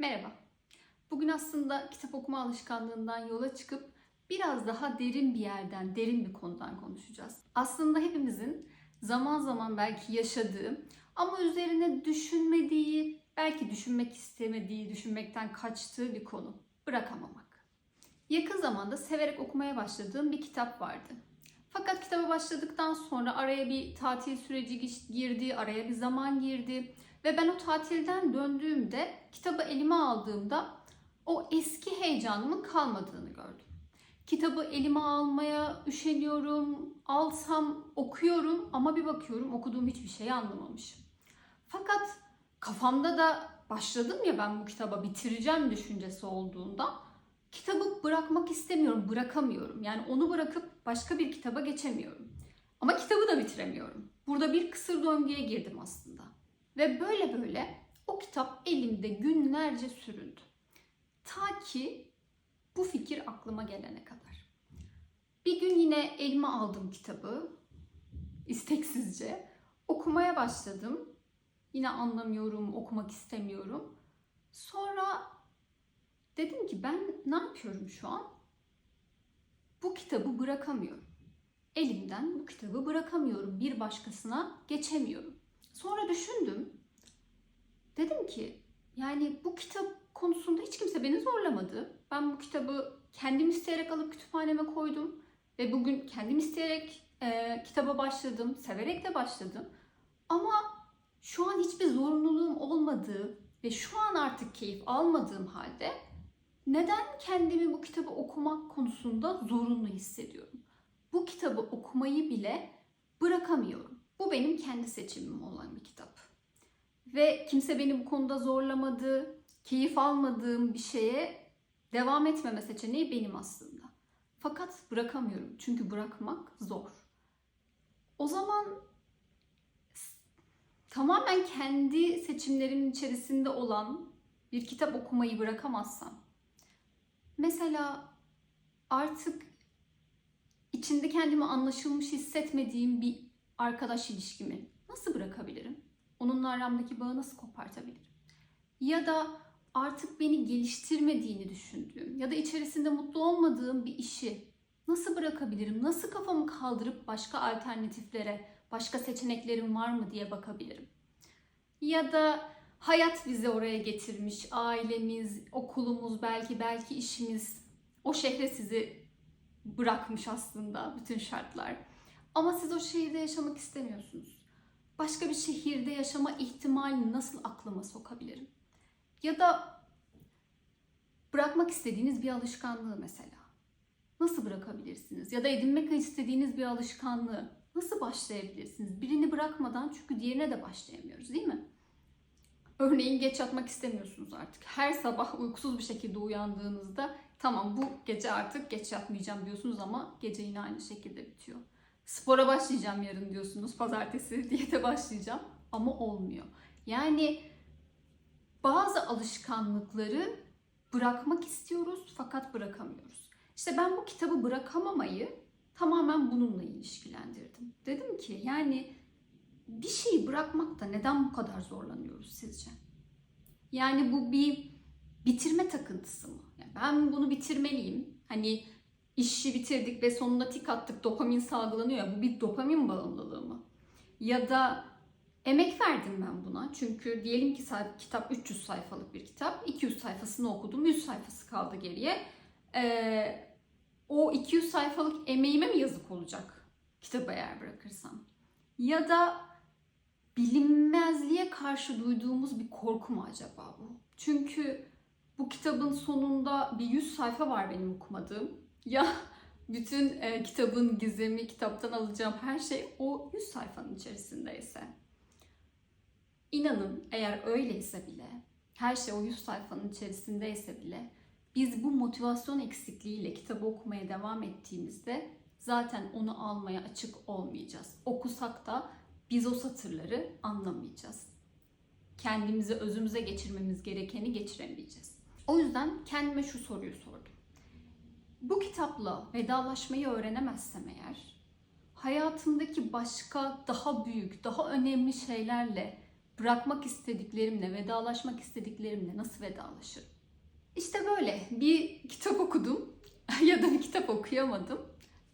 Merhaba. Bugün aslında kitap okuma alışkanlığından yola çıkıp biraz daha derin bir yerden, derin bir konudan konuşacağız. Aslında hepimizin zaman zaman belki yaşadığı ama üzerine düşünmediği, belki düşünmek istemediği, düşünmekten kaçtığı bir konu. Bırakamamak. Yakın zamanda severek okumaya başladığım bir kitap vardı. Fakat kitaba başladıktan sonra araya bir tatil süreci girdi, araya bir zaman girdi. Ve ben o tatilden döndüğümde kitabı elime aldığımda o eski heyecanımın kalmadığını gördüm. Kitabı elime almaya üşeniyorum, alsam okuyorum ama bir bakıyorum okuduğum hiçbir şeyi anlamamışım. Fakat kafamda da başladım ya ben bu kitaba bitireceğim düşüncesi olduğunda kitabı bırakmak istemiyorum, bırakamıyorum. Yani onu bırakıp başka bir kitaba geçemiyorum. Ama kitabı da bitiremiyorum. Burada bir kısır döngüye girdim aslında. Ve böyle böyle o kitap elimde günlerce süründü. Ta ki bu fikir aklıma gelene kadar. Bir gün yine elime aldım kitabı isteksizce. Okumaya başladım. Yine anlamıyorum, okumak istemiyorum. Sonra dedim ki ben ne yapıyorum şu an? Bu kitabı bırakamıyorum. Elimden bu kitabı bırakamıyorum. Bir başkasına geçemiyorum. Sonra düşündüm. Dedim ki yani bu kitap konusunda hiç kimse beni zorlamadı. Ben bu kitabı kendim isteyerek alıp kütüphaneme koydum. Ve bugün kendim isteyerek e, kitaba başladım. Severek de başladım. Ama şu an hiçbir zorunluluğum olmadığı ve şu an artık keyif almadığım halde neden kendimi bu kitabı okumak konusunda zorunlu hissediyorum? Bu kitabı okumayı bile bırakamıyorum. Bu benim kendi seçimim olan bir kitap. Ve kimse beni bu konuda zorlamadı, keyif almadığım bir şeye devam etmeme seçeneği benim aslında. Fakat bırakamıyorum çünkü bırakmak zor. O zaman tamamen kendi seçimlerimin içerisinde olan bir kitap okumayı bırakamazsam, mesela artık içinde kendimi anlaşılmış hissetmediğim bir arkadaş ilişkimi nasıl bırakabilirim? Onunla aramdaki bağı nasıl kopartabilirim? Ya da artık beni geliştirmediğini düşündüğüm ya da içerisinde mutlu olmadığım bir işi nasıl bırakabilirim? Nasıl kafamı kaldırıp başka alternatiflere, başka seçeneklerim var mı diye bakabilirim? Ya da hayat bizi oraya getirmiş, ailemiz, okulumuz, belki belki işimiz o şehre sizi bırakmış aslında bütün şartlar. Ama siz o şehirde yaşamak istemiyorsunuz. Başka bir şehirde yaşama ihtimalini nasıl aklıma sokabilirim? Ya da bırakmak istediğiniz bir alışkanlığı mesela. Nasıl bırakabilirsiniz? Ya da edinmek istediğiniz bir alışkanlığı nasıl başlayabilirsiniz? Birini bırakmadan çünkü diğerine de başlayamıyoruz değil mi? Örneğin geç yatmak istemiyorsunuz artık. Her sabah uykusuz bir şekilde uyandığınızda tamam bu gece artık geç yatmayacağım diyorsunuz ama gece yine aynı şekilde bitiyor. Spora başlayacağım yarın diyorsunuz. Pazartesi diyete başlayacağım ama olmuyor. Yani bazı alışkanlıkları bırakmak istiyoruz fakat bırakamıyoruz. İşte ben bu kitabı bırakamamayı tamamen bununla ilişkilendirdim. Dedim ki yani bir şeyi bırakmakta neden bu kadar zorlanıyoruz sizce? Yani bu bir bitirme takıntısı mı? Yani ben bunu bitirmeliyim. Hani işi bitirdik ve sonunda tik attık dopamin salgılanıyor bu bir dopamin bağımlılığı mı? Ya da emek verdim ben buna. Çünkü diyelim ki kitap 300 sayfalık bir kitap. 200 sayfasını okudum. 100 sayfası kaldı geriye. Ee, o 200 sayfalık emeğime mi yazık olacak kitabı eğer bırakırsam? Ya da bilinmezliğe karşı duyduğumuz bir korku mu acaba bu? Çünkü bu kitabın sonunda bir 100 sayfa var benim okumadığım. Ya bütün e, kitabın gizemi, kitaptan alacağım her şey o 100 sayfanın içerisindeyse. İnanın eğer öyleyse bile, her şey o 100 sayfanın içerisindeyse bile biz bu motivasyon eksikliğiyle kitabı okumaya devam ettiğimizde zaten onu almaya açık olmayacağız. Okusak da biz o satırları anlamayacağız. Kendimizi özümüze geçirmemiz gerekeni geçiremeyeceğiz. O yüzden kendime şu soruyu sordum. Bu kitapla vedalaşmayı öğrenemezsem eğer hayatımdaki başka daha büyük, daha önemli şeylerle bırakmak istediklerimle, vedalaşmak istediklerimle nasıl vedalaşırım? İşte böyle bir kitap okudum ya da bir kitap okuyamadım.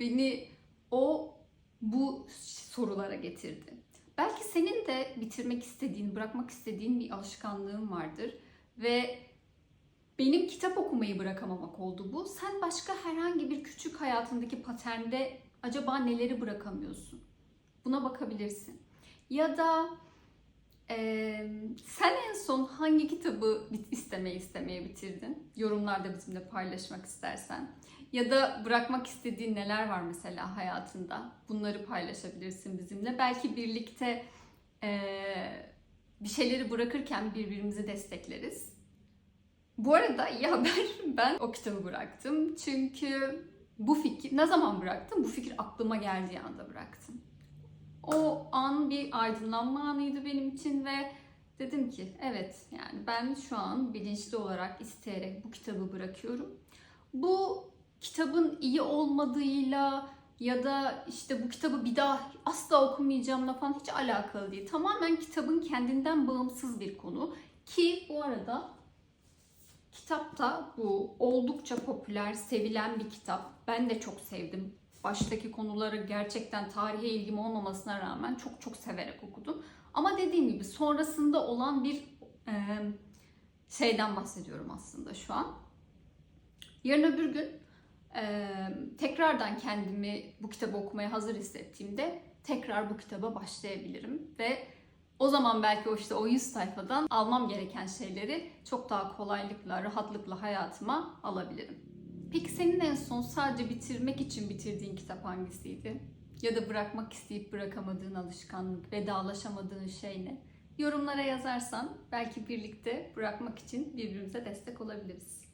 Beni o bu sorulara getirdi. Belki senin de bitirmek istediğin, bırakmak istediğin bir alışkanlığın vardır ve benim kitap okumayı bırakamamak oldu bu. Sen başka herhangi bir küçük hayatındaki paternde acaba neleri bırakamıyorsun? Buna bakabilirsin. Ya da eee, sen en son hangi kitabı istemeye istemeye bitirdin? Yorumlarda bizimle paylaşmak istersen. Ya da bırakmak istediğin neler var mesela hayatında? Bunları paylaşabilirsin bizimle. Belki birlikte eee, bir şeyleri bırakırken birbirimizi destekleriz. Bu arada iyi haber ben o kitabı bıraktım. Çünkü bu fikir ne zaman bıraktım? Bu fikir aklıma geldiği anda bıraktım. O an bir aydınlanma anıydı benim için ve dedim ki evet yani ben şu an bilinçli olarak isteyerek bu kitabı bırakıyorum. Bu kitabın iyi olmadığıyla ya da işte bu kitabı bir daha asla okumayacağımla falan hiç alakalı değil. Tamamen kitabın kendinden bağımsız bir konu. Ki bu arada kitapta bu oldukça popüler, sevilen bir kitap. Ben de çok sevdim. Baştaki konuları gerçekten tarihe ilgim olmamasına rağmen çok çok severek okudum. Ama dediğim gibi sonrasında olan bir e, şeyden bahsediyorum aslında şu an. Yarın öbür gün e, tekrardan kendimi bu kitabı okumaya hazır hissettiğimde tekrar bu kitaba başlayabilirim ve o zaman belki o işte o 100 sayfadan almam gereken şeyleri çok daha kolaylıkla, rahatlıkla hayatıma alabilirim. Peki senin en son sadece bitirmek için bitirdiğin kitap hangisiydi? Ya da bırakmak isteyip bırakamadığın alışkanlık, vedalaşamadığın şey ne? Yorumlara yazarsan belki birlikte bırakmak için birbirimize destek olabiliriz.